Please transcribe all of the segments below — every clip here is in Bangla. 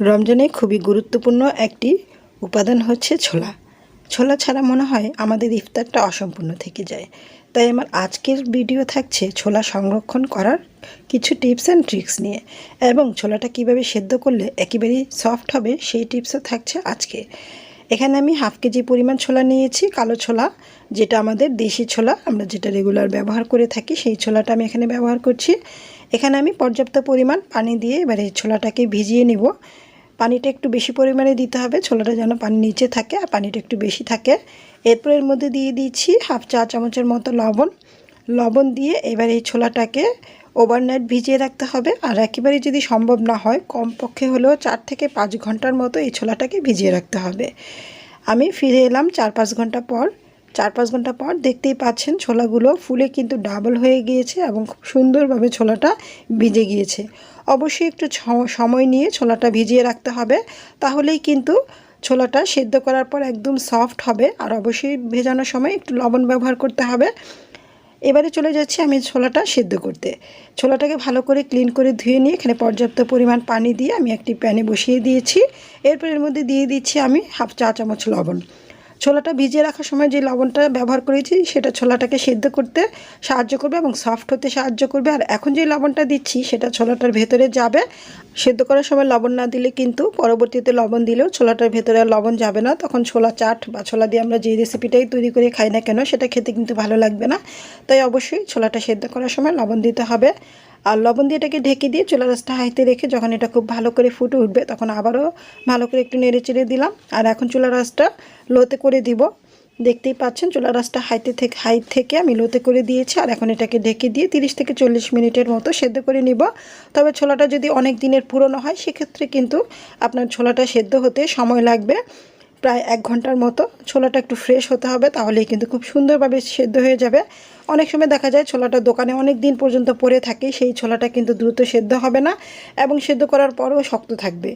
রমজানে খুবই গুরুত্বপূর্ণ একটি উপাদান হচ্ছে ছোলা। ছোলা ছাড়া মনে হয় আমাদের ইফতারটা অসম্পূর্ণ থেকে যায়। তাই আমার আজকের ভিডিও থাকছে ছোলা সংরক্ষণ করার কিছু টিপস অ্যান্ড ট্রিক্স নিয়ে এবং ছোলাটা কীভাবে সেদ্ধ করলে একেবারেই সফট হবে সেই টিপসও থাকছে আজকে। এখানে আমি হাফ কেজি পরিমাণ ছোলা নিয়েছি, কালো ছোলা, যেটা আমাদের দেশি ছোলা, আমরা যেটা রেগুলার ব্যবহার করে থাকি সেই ছোলাটা আমি এখানে ব্যবহার করছি। এখানে আমি পর্যাপ্ত পরিমাণ পানি দিয়ে এবারে ছোলাটাকে ভিজিয়ে নেব। পানিটা একটু বেশি পরিমাণে দিতে হবে। ছোলাটা যেন পানি নিচে থাকে আর পানিটা একটু বেশি থাকে। এরপর এর মধ্যে দিয়ে দিচ্ছি হাফ চা চামচের মতো লবণ। লবণ দিয়ে এবার এই ছোলাটাকে ওভারনাইট ভিজিয়ে রাখতে হবে। আর একেবারে যদি সম্ভব না হয়, কমপক্ষে হলেও চার থেকে পাঁচ ঘণ্টার মতো এই ছোলাটাকে ভিজিয়ে রাখতে হবে। আমি ফিরে এলাম চার পাঁচ ঘণ্টা পর। চার পাঁচ ঘণ্টা পর দেখতেই পাচ্ছেন ছোলাগুলো ফুলে কিন্তু ডাবল হয়ে গিয়েছে এবং খুব সুন্দরভাবে ছোলাটা ভিজে গিয়েছে। অবশ্যই একটু সময় নিয়ে ছোলাটা ভিজিয়ে রাখতে হবে। তাহলেই কিন্তু ছোলাটা সেদ্ধ করার পর একদম সফট হবে। আর অবশ্যই ভেজানোর সময় একটু লবণ ব্যবহার করতে হবে। এবারে চলে যাচ্ছি আমি ছোলাটা সেদ্ধ করতে। ছোলাটাকে ভালো করে ক্লিন করে ধুয়ে নিয়ে এখানে পর্যাপ্ত পরিমাণ পানি দিয়ে আমি একটি প্যানে বসিয়ে দিয়েছি। এরপর এর মধ্যে দিয়ে দিচ্ছি আমি হাফ চা চামচ লবণ। ছোলাটা ভিজিয়ে রাখার সময় যে লবণটা ব্যবহার করেছি, সেটা ছোলাটাকে সেদ্ধ করতে সাহায্য করবে এবং সফট হতে সাহায্য করবে। আর এখন যে লবণটা দিচ্ছি, সেটা ছোলাটার ভেতরে যাবে। সেদ্ধ করার সময় লবণ না দিলে কিন্তু পরবর্তীতে লবণ দিলেও ছোলাটার ভেতরে লবণ যাবে না। তখন ছোলা চাট বা ছোলা দিয়ে আমরা যে রেসিপিটাই তৈরি করে খাই না কেন, সেটা খেতে কিন্তু ভালো লাগবে না। তাই অবশ্যই ছোলাটা সেদ্ধ করার সময় লবণ দিতে হবে। আর লবণ দিয়ে এটাকে ঢেকে দিয়ে চুলা রাসটা হাইতে রেখে যখন এটা খুব ভালো করে ফুটে উঠবে, তখন আবারও ভালো করে একটু নেড়ে চেড়ে দিলাম। আর এখন চুলা রাসটা লোতে করে দিব। দেখতেই পাচ্ছেন চুলা রাসটা হাইতে থেকে হাই থেকে আমি লোতে করে দিয়েছি। আর এখন এটাকে ঢেকে দিয়ে তিরিশ থেকে চল্লিশ মিনিটের মতো সেদ্ধ করে নিব। তবে ছোলাটা যদি অনেক দিনের পুরনো হয়, সেক্ষেত্রে কিন্তু আপনার ছোলাটা সেদ্ধ হতে সময় লাগবে। প্রায় এক ঘণ্টার মতো। ছোলাটা একটু ফ্রেশ হতে হবে, তাহলেই কিন্তু খুব সুন্দরভাবে সেদ্ধ হয়ে যাবে। অনেক সময় দেখা যায় ছোলাটা দোকানে অনেক দিন পর্যন্ত পরে থাকে, সেই ছোলাটা কিন্তু দ্রুত সেদ্ধ হবে না এবং সেদ্ধ করার পরও শক্ত থাকবে।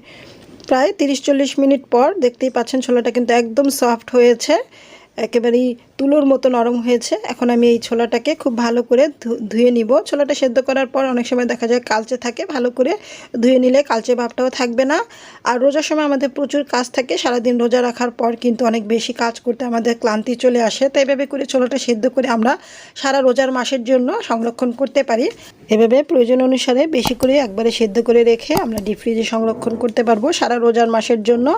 প্রায় তিরিশ চল্লিশ মিনিট পর দেখতেই পাচ্ছেন ছোলাটা কিন্তু একদম সফট হয়েছে। একেবারেই তুলোর মতো নরম হয়েছে। এখন আমি এই ছোলাটাকে খুব ভালো করে ধুয়ে নিব। ছোলাটা সেদ্ধ করার পর অনেক সময় দেখা যায় কালচে থাকে, ভালো করে ধুয়ে নিলে কালচে ভাবটাও থাকবে না। আর রোজার সময় আমাদের প্রচুর কাজ থাকে। সারাদিন রোজা রাখার পর কিন্তু অনেক বেশি কাজ করতে আমাদের ক্লান্তি চলে আসে। তাই এভাবে করে ছোলাটা সেদ্ধ করে আমরা সারা রোজার মাসের জন্য সংরক্ষণ করতে পারি। এভাবে প্রয়োজন অনুসারে বেশি করে একবারে সেদ্ধ করে রেখে আমরা ডিপ ফ্রিজে সংরক্ষণ করতে পারব সারা রোজার মাসের জন্য।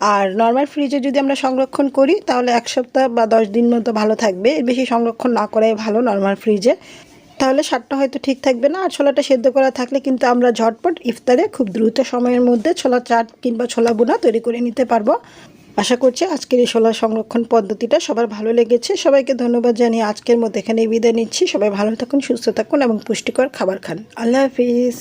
আর নর্মাল ফ্রিজে যদি আমরা সংরক্ষণ করি, তাহলে এক সপ্তাহ বা দশ দিন মতো ভালো থাকবে। এর বেশি সংরক্ষণ না করাই ভালো নর্মাল ফ্রিজে তাহলে স্বাদটা হয়তো ঠিক থাকবে না, আর ছোলাটা সেদ্ধ করা থাকলে কিন্তু আমরা ঝটপট ইফতারে খুব দ্রুত সময়ের মধ্যে ছোলা চাট কিংবা ছোলা বোনা তৈরি করে নিতে পারব। আশা করছি আজকের এই ছোলা সংরক্ষণ পদ্ধতিটা সবার ভালো লেগেছে। সবাইকে ধন্যবাদ জানিয়ে আজকের মতো এখানেই বিদায় নিচ্ছি। সবাই ভালো থাকুন, সুস্থ থাকুন এবং পুষ্টিকর খাবার খান। আল্লাহ হাফিজ।